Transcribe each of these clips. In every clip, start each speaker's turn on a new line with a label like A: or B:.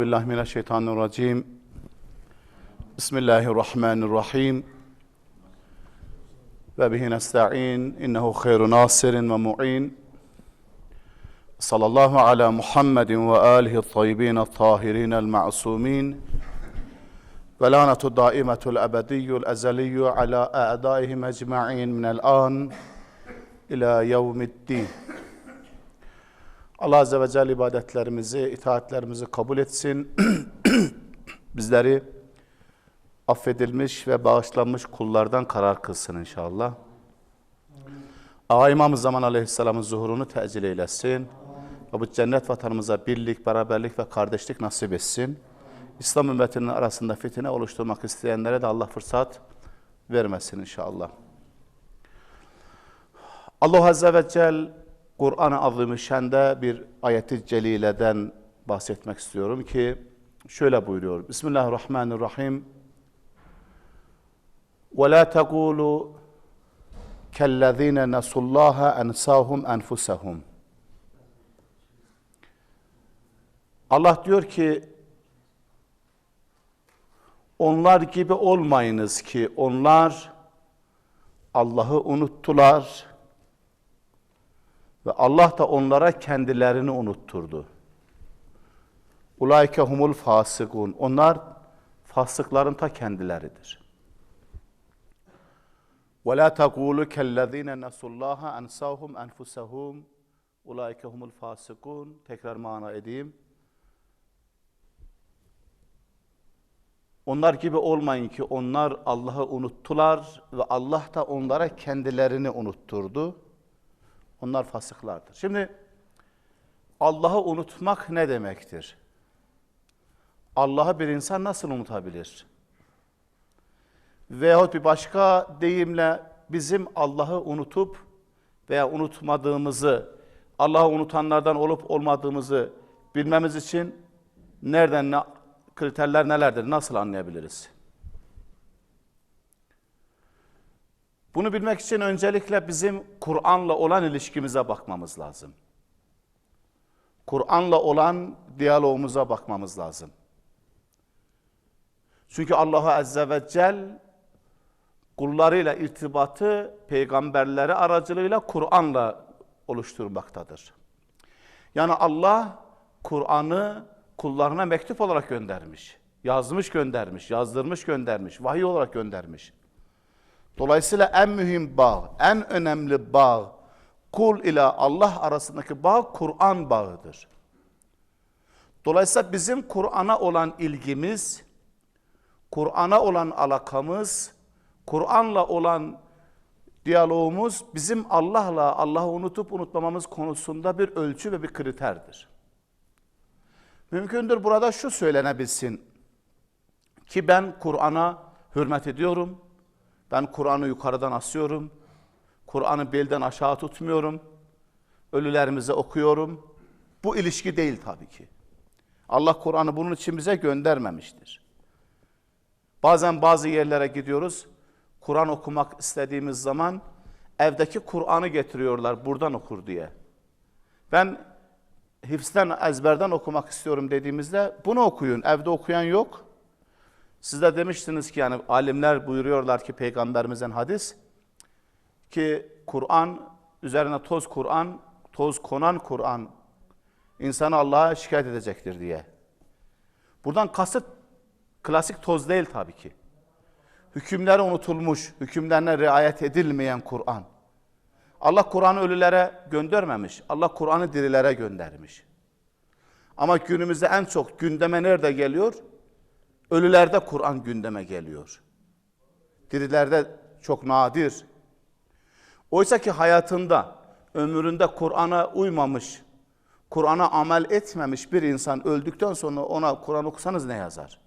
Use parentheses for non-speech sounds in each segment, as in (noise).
A: بالله من الشيطان الرجيم. بسم الله الرحمن الرحيم. وبه نستعين. إنه خير ناصر ومعين. صلى الله على محمد وآله الطيبين الطاهرين المعصومين. ولعنة الدائمة الأبدي الأزلي على أعدائهم أجمعين من الآن إلى يوم الدين. Allah Azze ve Celle ibadetlerimizi, itaatlerimizi kabul etsin. (clears throat) Bizleri affedilmiş ve bağışlanmış kullardan karar kılsın inşallah. Ağa İmam-ı Zaman Aleyhisselam'ın zuhurunu tecil eylesin. Ve bu cennet vatanımıza birlik, beraberlik ve kardeşlik nasip etsin. İslam ümmetinin arasında fitne oluşturmak isteyenlere de Allah fırsat vermesin inşallah. Allah Azze ve Celle Kur'an-ı Azimüşşan'da bir ayeti celileden bahsetmek istiyorum ki şöyle buyuruyor. Bismillahirrahmanirrahim. وَلَا تَقُولُوا كَالَّذ۪ينَ نَسُوا اللّٰهَ اَنْسَاهُمْ اَنْفُسَهُمْ Allah diyor ki onlar gibi olmayınız ki onlar Allah'ı unuttular ve Allah da onlara kendilerini unutturdu. Ulaike humul fasıkun. Onlar fasıkların ta kendileridir. Ve la taqulu kellezine nasullaha ansahum enfusahum. Ulaike humul fasıkun. Tekrar mana edeyim. Onlar gibi olmayın ki onlar Allah'ı unuttular ve Allah da onlara kendilerini unutturdu. Onlar fasıklardır. Şimdi Allah'ı unutmak ne demektir? Allah'ı bir insan nasıl unutabilir? Veyahut bir başka deyimle bizim Allah'ı unutup veya unutmadığımızı, Allah'ı unutanlardan olup olmadığımızı bilmemiz için nereden, ne, kriterler nelerdir, nasıl anlayabiliriz? Bunu bilmek için öncelikle bizim Kur'an'la olan ilişkimize bakmamız lazım. Kur'an'la olan diyalogumuza bakmamız lazım. Çünkü Allah Azze ve Celle kullarıyla irtibatı peygamberleri aracılığıyla Kur'an'la oluşturmaktadır. Yani Allah Kur'an'ı kullarına mektup olarak göndermiş. Yazmış göndermiş, yazdırmış göndermiş, vahiy olarak göndermiş. Dolayısıyla en mühim bağ, en önemli bağ kul ile Allah arasındaki bağ Kur'an bağıdır. Dolayısıyla bizim Kur'an'a olan ilgimiz, Kur'an'a olan alakamız, Kur'an'la olan diyalogumuz bizim Allah'la Allah'ı unutup unutmamamız konusunda bir ölçü ve bir kriterdir. Mümkündür burada şu söylenebilsin ki ben Kur'an'a hürmet ediyorum, ben Kur'an'ı yukarıdan asıyorum. Kur'an'ı belden aşağı tutmuyorum. Ölülerimize okuyorum. Bu ilişki değil tabii ki. Allah Kur'an'ı bunun için bize göndermemiştir. Bazen bazı yerlere gidiyoruz. Kur'an okumak istediğimiz zaman evdeki Kur'an'ı getiriyorlar buradan okur diye. Ben hifzden ezberden okumak istiyorum dediğimizde bunu okuyun. Evde okuyan yok. Siz de demiştiniz ki yani alimler buyuruyorlar ki peygamberimizden hadis ki Kur'an üzerine toz Kur'an, toz konan Kur'an insanı Allah'a şikayet edecektir diye. Buradan kasıt klasik toz değil tabii ki. Hükümleri unutulmuş, hükümlerine riayet edilmeyen Kur'an. Allah Kur'an'ı ölülere göndermemiş. Allah Kur'an'ı dirilere göndermiş. Ama günümüzde en çok gündeme nerede geliyor? Ölülerde Kur'an gündeme geliyor. Dirilerde çok nadir. Oysa ki hayatında, ömründe Kur'an'a uymamış, Kur'an'a amel etmemiş bir insan öldükten sonra ona Kur'an okusanız ne yazar?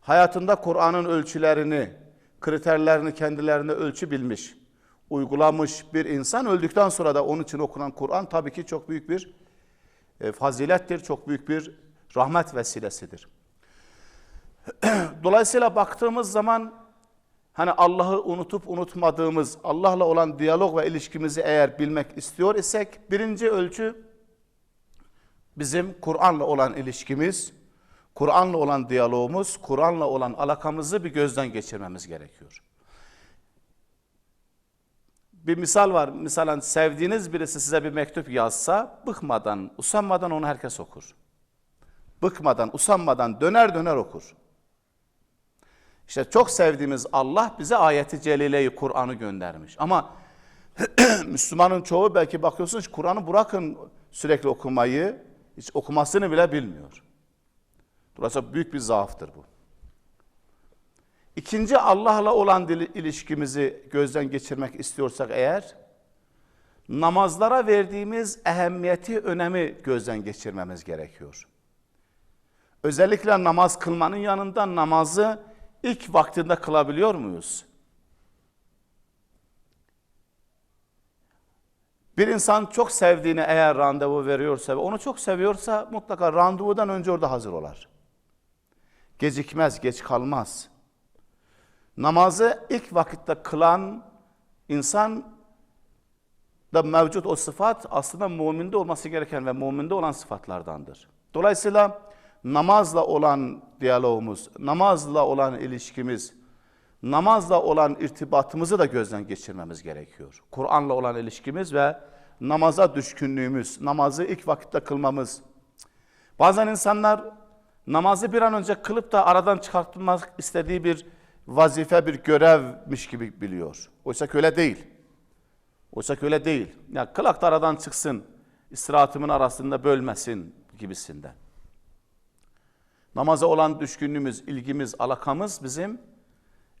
A: Hayatında Kur'an'ın ölçülerini, kriterlerini kendilerine ölçü bilmiş, uygulamış bir insan öldükten sonra da onun için okunan Kur'an tabii ki çok büyük bir e, fazilettir, çok büyük bir rahmet vesilesidir. (clears throat) Dolayısıyla baktığımız zaman hani Allah'ı unutup unutmadığımız, Allah'la olan diyalog ve ilişkimizi eğer bilmek istiyor isek birinci ölçü bizim Kur'an'la olan ilişkimiz, Kur'an'la olan diyalogumuz, Kur'an'la olan alakamızı bir gözden geçirmemiz gerekiyor. Bir misal var. Mesela sevdiğiniz birisi size bir mektup yazsa bıkmadan, usanmadan onu herkes okur. Bıkmadan, usanmadan döner döner okur. İşte çok sevdiğimiz Allah bize ayeti celileyi Kur'an'ı göndermiş. Ama (clears throat) Müslümanın çoğu belki bakıyorsunuz Kur'an'ı bırakın sürekli okumayı, hiç okumasını bile bilmiyor. Dolayısıyla büyük bir zaaftır bu. İkinci Allah'la olan ilişkimizi gözden geçirmek istiyorsak eğer, namazlara verdiğimiz ehemmiyeti, önemi gözden geçirmemiz gerekiyor. Özellikle namaz kılmanın yanında namazı ilk vaktinde kılabiliyor muyuz? Bir insan çok sevdiğine eğer randevu veriyorsa ve onu çok seviyorsa mutlaka randevudan önce orada hazır olar. Gecikmez, geç kalmaz. Namazı ilk vakitte kılan insan da mevcut o sıfat aslında müminde olması gereken ve müminde olan sıfatlardandır. Dolayısıyla namazla olan diyalogumuz, namazla olan ilişkimiz, namazla olan irtibatımızı da gözden geçirmemiz gerekiyor. Kur'an'la olan ilişkimiz ve namaza düşkünlüğümüz, namazı ilk vakitte kılmamız. Bazen insanlar namazı bir an önce kılıp da aradan çıkartılmak istediği bir vazife, bir görevmiş gibi biliyor. Oysa ki öyle değil. Oysa ki öyle değil. Ya kılak da aradan çıksın, istirahatımın arasında bölmesin gibisinden. Namaza olan düşkünlüğümüz, ilgimiz, alakamız bizim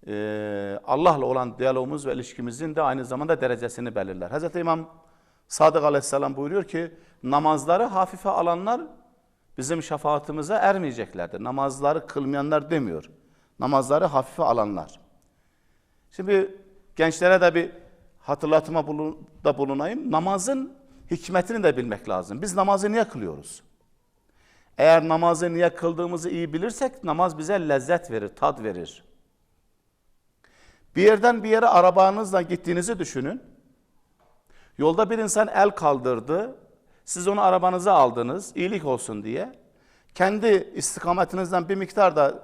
A: e, Allah'la olan diyalogumuz ve ilişkimizin de aynı zamanda derecesini belirler. Hz. İmam Sadık Aleyhisselam buyuruyor ki namazları hafife alanlar bizim şefaatimize ermeyeceklerdir. Namazları kılmayanlar demiyor. Namazları hafife alanlar. Şimdi gençlere de bir hatırlatma da bulunayım. Namazın hikmetini de bilmek lazım. Biz namazı niye kılıyoruz? Eğer namazı niye kıldığımızı iyi bilirsek namaz bize lezzet verir, tad verir. Bir yerden bir yere arabanızla gittiğinizi düşünün. Yolda bir insan el kaldırdı. Siz onu arabanıza aldınız iyilik olsun diye. Kendi istikametinizden bir miktar da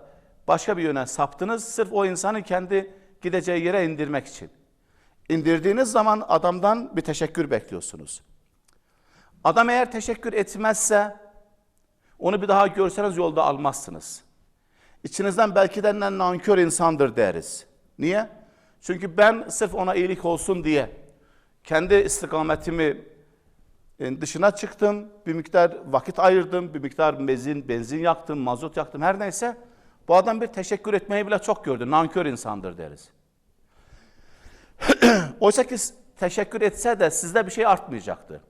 A: başka bir yöne saptınız. Sırf o insanı kendi gideceği yere indirmek için. İndirdiğiniz zaman adamdan bir teşekkür bekliyorsunuz. Adam eğer teşekkür etmezse onu bir daha görseniz yolda almazsınız. İçinizden belki de nankör insandır deriz. Niye? Çünkü ben sırf ona iyilik olsun diye kendi istikametimi e, dışına çıktım, bir miktar vakit ayırdım, bir miktar benzin, benzin yaktım, mazot yaktım her neyse. Bu adam bir teşekkür etmeyi bile çok gördü. Nankör insandır deriz. (clears throat) Oysa ki teşekkür etse de sizde bir şey artmayacaktı.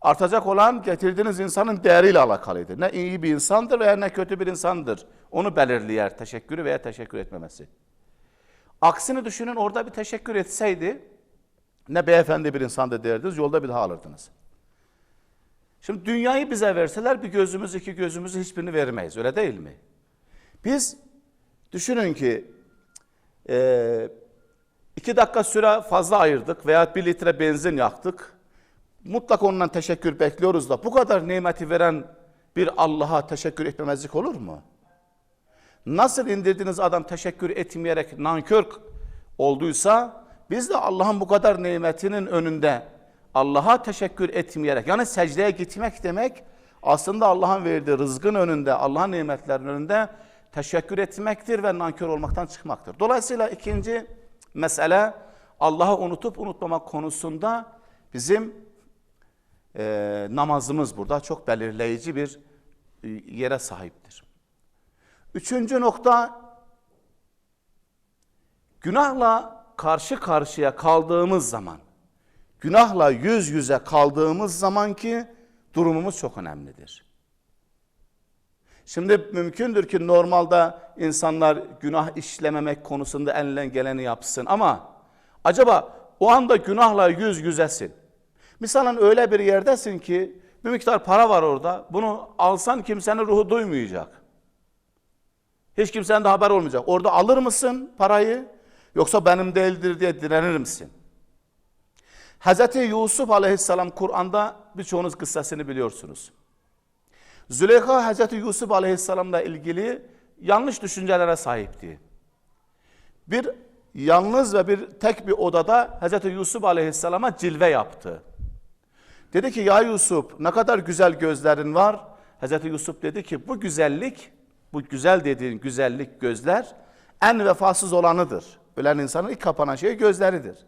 A: Artacak olan getirdiğiniz insanın değeriyle alakalıydı. Ne iyi bir insandır veya ne kötü bir insandır. Onu belirleyer teşekkürü veya teşekkür etmemesi. Aksini düşünün orada bir teşekkür etseydi ne beyefendi bir insandı derdiniz yolda bir daha alırdınız. Şimdi dünyayı bize verseler bir gözümüz iki gözümüzü hiçbirini vermeyiz öyle değil mi? Biz düşünün ki e, iki dakika süre fazla ayırdık veya bir litre benzin yaktık. Mutlaka ondan teşekkür bekliyoruz da bu kadar nimeti veren bir Allah'a teşekkür etmemezlik olur mu? Nasıl indirdiğiniz adam teşekkür etmeyerek nankör olduysa biz de Allah'ın bu kadar nimetinin önünde Allah'a teşekkür etmeyerek yani secdeye gitmek demek aslında Allah'ın verdiği rızkın önünde Allah'ın nimetlerinin önünde teşekkür etmektir ve nankör olmaktan çıkmaktır. Dolayısıyla ikinci mesele Allah'ı unutup unutmamak konusunda bizim e, namazımız burada çok belirleyici bir e, yere sahiptir. Üçüncü nokta günahla karşı karşıya kaldığımız zaman, günahla yüz yüze kaldığımız zaman ki durumumuz çok önemlidir. Şimdi mümkündür ki normalde insanlar günah işlememek konusunda elinden geleni yapsın ama acaba o anda günahla yüz yüzesin. Misalen öyle bir yerdesin ki bir miktar para var orada. Bunu alsan kimsenin ruhu duymayacak. Hiç kimsenin de haber olmayacak. Orada alır mısın parayı yoksa benim değildir diye direnir misin? Hz. Yusuf aleyhisselam Kur'an'da birçoğunuz kıssasını biliyorsunuz. Züleyha Hazreti Yusuf Aleyhisselam'la ilgili yanlış düşüncelere sahipti. Bir yalnız ve bir tek bir odada Hazreti Yusuf Aleyhisselam'a cilve yaptı. Dedi ki ya Yusuf ne kadar güzel gözlerin var. Hazreti Yusuf dedi ki bu güzellik, bu güzel dediğin güzellik gözler en vefasız olanıdır. Ölen insanın ilk kapanan şey gözleridir.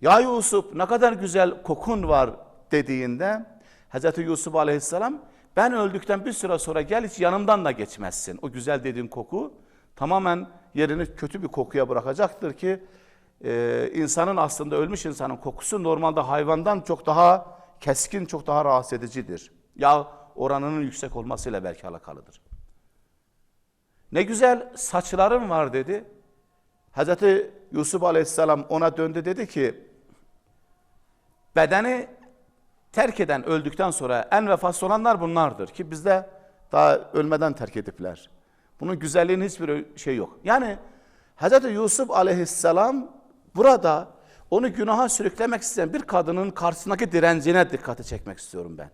A: Ya Yusuf ne kadar güzel kokun var dediğinde Hazreti Yusuf Aleyhisselam ben öldükten bir süre sonra gel hiç yanımdan da geçmezsin. O güzel dediğin koku tamamen yerini kötü bir kokuya bırakacaktır ki e, insanın aslında ölmüş insanın kokusu normalde hayvandan çok daha keskin, çok daha rahatsız edicidir. Yağ oranının yüksek olmasıyla belki alakalıdır. Ne güzel saçların var dedi. Hazreti Yusuf Aleyhisselam ona döndü dedi ki bedeni terk eden öldükten sonra en vefasız olanlar bunlardır ki bizde daha ölmeden terk edipler. Bunun güzelliğinin hiçbir şey yok. Yani Hz. Yusuf aleyhisselam burada onu günaha sürüklemek isteyen bir kadının karşısındaki direncine dikkati çekmek istiyorum ben.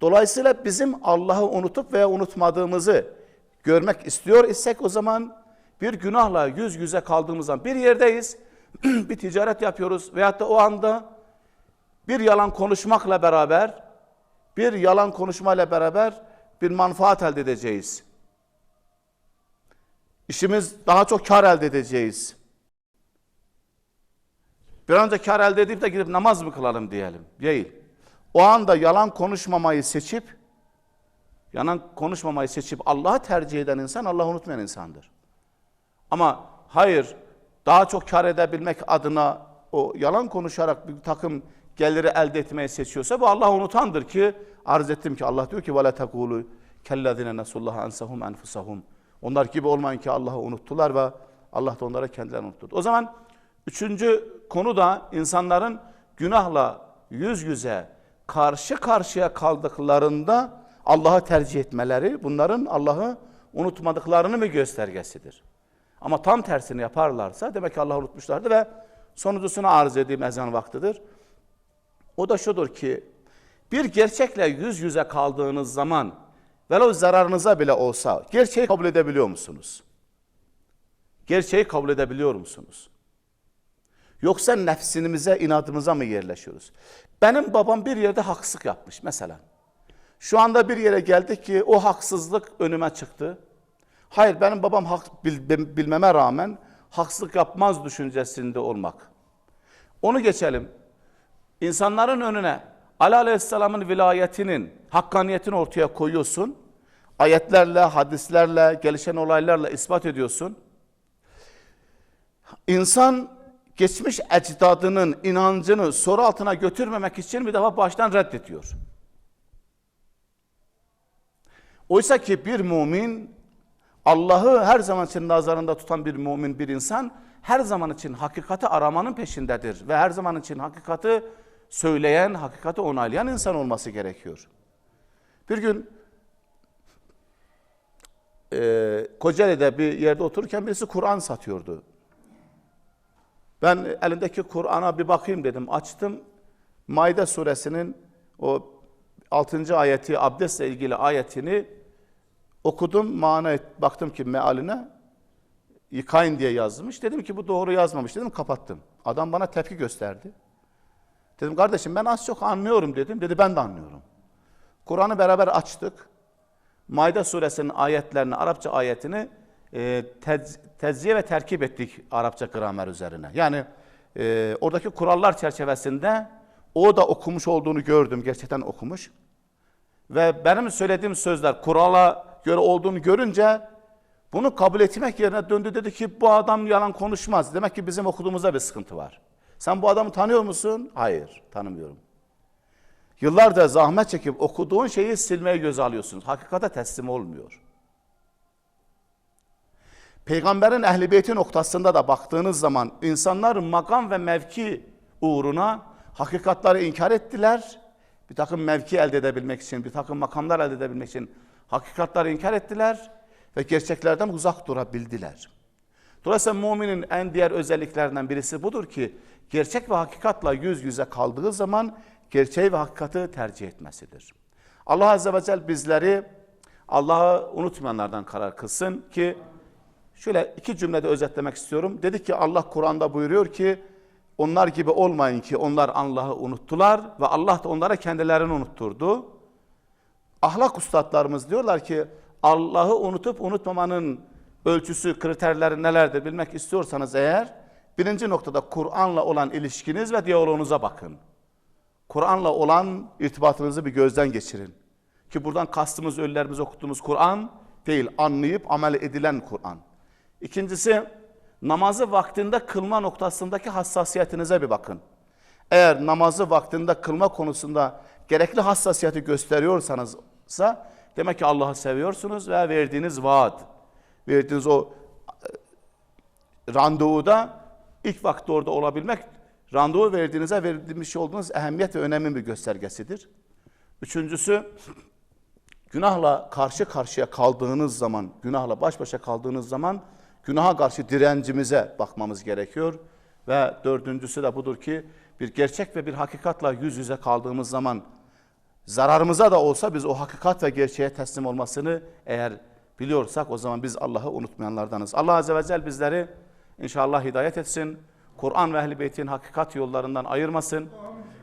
A: Dolayısıyla bizim Allah'ı unutup veya unutmadığımızı görmek istiyor isek o zaman bir günahla yüz yüze kaldığımız zaman bir yerdeyiz, (clears throat) bir ticaret yapıyoruz veyahut da o anda bir yalan konuşmakla beraber, bir yalan konuşmayla beraber bir manfaat elde edeceğiz. İşimiz daha çok kar elde edeceğiz. Bir an önce kar elde edip de gidip namaz mı kılalım diyelim. Değil. O anda yalan konuşmamayı seçip, yalan konuşmamayı seçip Allah'ı tercih eden insan Allah'ı unutmayan insandır. Ama hayır, daha çok kar edebilmek adına o yalan konuşarak bir takım geliri elde etmeyi seçiyorsa bu Allah'ı unutandır ki arz ettim ki Allah diyor ki وَلَا تَقُولُ كَلَّذِينَ نَسُوا اللّٰهَ أَنْسَهُمْ أَنْفُسَهُمْ Onlar gibi olmayın ki Allah'ı unuttular ve Allah da onlara kendilerini unuttu. O zaman üçüncü konu da insanların günahla yüz yüze karşı karşıya kaldıklarında Allah'ı tercih etmeleri bunların Allah'ı unutmadıklarını mı göstergesidir? Ama tam tersini yaparlarsa demek ki Allah'ı unutmuşlardı ve sonuncusunu arz edeyim ezan vaktidir. O da şudur ki bir gerçekle yüz yüze kaldığınız zaman velev zararınıza bile olsa gerçeği kabul edebiliyor musunuz? Gerçeği kabul edebiliyor musunuz? Yoksa nefsinimize, inadımıza mı yerleşiyoruz? Benim babam bir yerde haksızlık yapmış mesela. Şu anda bir yere geldik ki o haksızlık önüme çıktı. Hayır benim babam hak, bil, bilmeme rağmen haksızlık yapmaz düşüncesinde olmak. Onu geçelim. İnsanların önüne Ali Aleyhisselam'ın vilayetinin, hakkaniyetini ortaya koyuyorsun. Ayetlerle, hadislerle, gelişen olaylarla ispat ediyorsun. İnsan geçmiş ecdadının inancını soru altına götürmemek için bir defa baştan reddediyor. Oysa ki bir mümin Allah'ı her zaman için nazarında tutan bir mümin bir insan her zaman için hakikati aramanın peşindedir ve her zaman için hakikati söyleyen, hakikati onaylayan insan olması gerekiyor. Bir gün e, Kocaeli'de bir yerde otururken birisi Kur'an satıyordu. Ben elimdeki Kur'an'a bir bakayım dedim. Açtım. Maide suresinin o 6. ayeti, abdestle ilgili ayetini okudum. Mana baktım ki mealine yıkayın diye yazmış. Dedim ki bu doğru yazmamış dedim kapattım. Adam bana tepki gösterdi. Dedim kardeşim ben az çok anlıyorum dedim. Dedi ben de anlıyorum. Kur'an'ı beraber açtık. Maide suresinin ayetlerini, Arapça ayetini e, tez, tezziye ve terkip ettik Arapça gramer üzerine. Yani e, oradaki kurallar çerçevesinde o da okumuş olduğunu gördüm. Gerçekten okumuş. Ve benim söylediğim sözler kurala göre olduğunu görünce bunu kabul etmek yerine döndü dedi ki bu adam yalan konuşmaz. Demek ki bizim okuduğumuzda bir sıkıntı var. Sen bu adamı tanıyor musun? Hayır, tanımıyorum. Yıllarca zahmet çekip okuduğun şeyi silmeye göz alıyorsunuz. Hakikate teslim olmuyor. Peygamberin ehli noktasında da baktığınız zaman insanlar makam ve mevki uğruna hakikatları inkar ettiler. Bir takım mevki elde edebilmek için, bir takım makamlar elde edebilmek için hakikatları inkar ettiler ve gerçeklerden uzak durabildiler. Dolayısıyla müminin en diğer özelliklerinden birisi budur ki gerçek ve hakikatla yüz yüze kaldığı zaman gerçeği ve hakikati tercih etmesidir. Allah Azze ve Celle bizleri Allah'ı unutmayanlardan karar kılsın ki şöyle iki cümlede özetlemek istiyorum. Dedi ki Allah Kur'an'da buyuruyor ki onlar gibi olmayın ki onlar Allah'ı unuttular ve Allah da onlara kendilerini unutturdu. Ahlak ustadlarımız diyorlar ki Allah'ı unutup unutmamanın ölçüsü, kriterleri nelerdir bilmek istiyorsanız eğer birinci noktada Kur'an'la olan ilişkiniz ve diyaloğunuza bakın. Kur'an'la olan irtibatınızı bir gözden geçirin. Ki buradan kastımız ölülerimiz okuttuğumuz Kur'an değil, anlayıp amel edilen Kur'an. İkincisi, namazı vaktinde kılma noktasındaki hassasiyetinize bir bakın. Eğer namazı vaktinde kılma konusunda gerekli hassasiyeti gösteriyorsanız demek ki Allah'ı seviyorsunuz ve verdiğiniz vaat, verdiğiniz o e, randevuda ilk vakti orada olabilmek randevu verdiğinize verdiğiniz olduğunuz ehemmiyet ve önemin bir göstergesidir. Üçüncüsü günahla karşı karşıya kaldığınız zaman, günahla baş başa kaldığınız zaman günaha karşı direncimize bakmamız gerekiyor. Ve dördüncüsü de budur ki bir gerçek ve bir hakikatla yüz yüze kaldığımız zaman zararımıza da olsa biz o hakikat ve gerçeğe teslim olmasını eğer biliyorsak o zaman biz Allah'ı unutmayanlardanız. Allah Azze ve Celle bizleri inşallah hidayet etsin. Kur'an ve Ehl-i Beyt'in hakikat yollarından ayırmasın.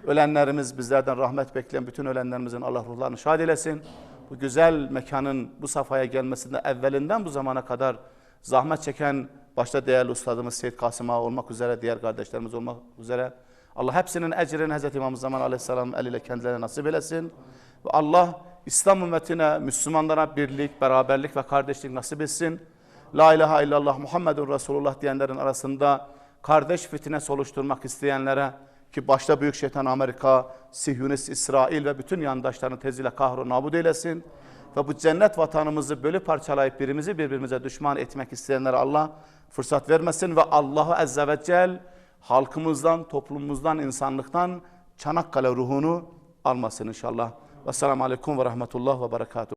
A: Ölenlerimiz bizlerden rahmet bekleyen bütün ölenlerimizin Allah ruhlarını şad eylesin. Bu güzel mekanın bu safhaya gelmesinde evvelinden bu zamana kadar zahmet çeken başta değerli ustadımız Seyyid Kasım Ağa olmak üzere, diğer kardeşlerimiz olmak üzere Allah hepsinin ecrini Hz. İmam Zaman Aleyhisselam eliyle kendilerine nasip eylesin. Ve Allah İslam ümmetine, Müslümanlara birlik, beraberlik ve kardeşlik nasip etsin. La ilahe illallah Muhammedun Resulullah diyenlerin arasında kardeş fitnesi oluşturmak isteyenlere ki başta büyük şeytan Amerika, Sihyonist İsrail ve bütün yandaşlarını teziyle kahru nabud eylesin. Ve bu cennet vatanımızı bölü parçalayıp birimizi birbirimize düşman etmek isteyenlere Allah fırsat vermesin ve Allahu Azze ve Celle halkımızdan, toplumumuzdan, insanlıktan Çanakkale ruhunu almasın inşallah. Vesselamu Aleyküm ve Rahmetullah ve Berekatuhu.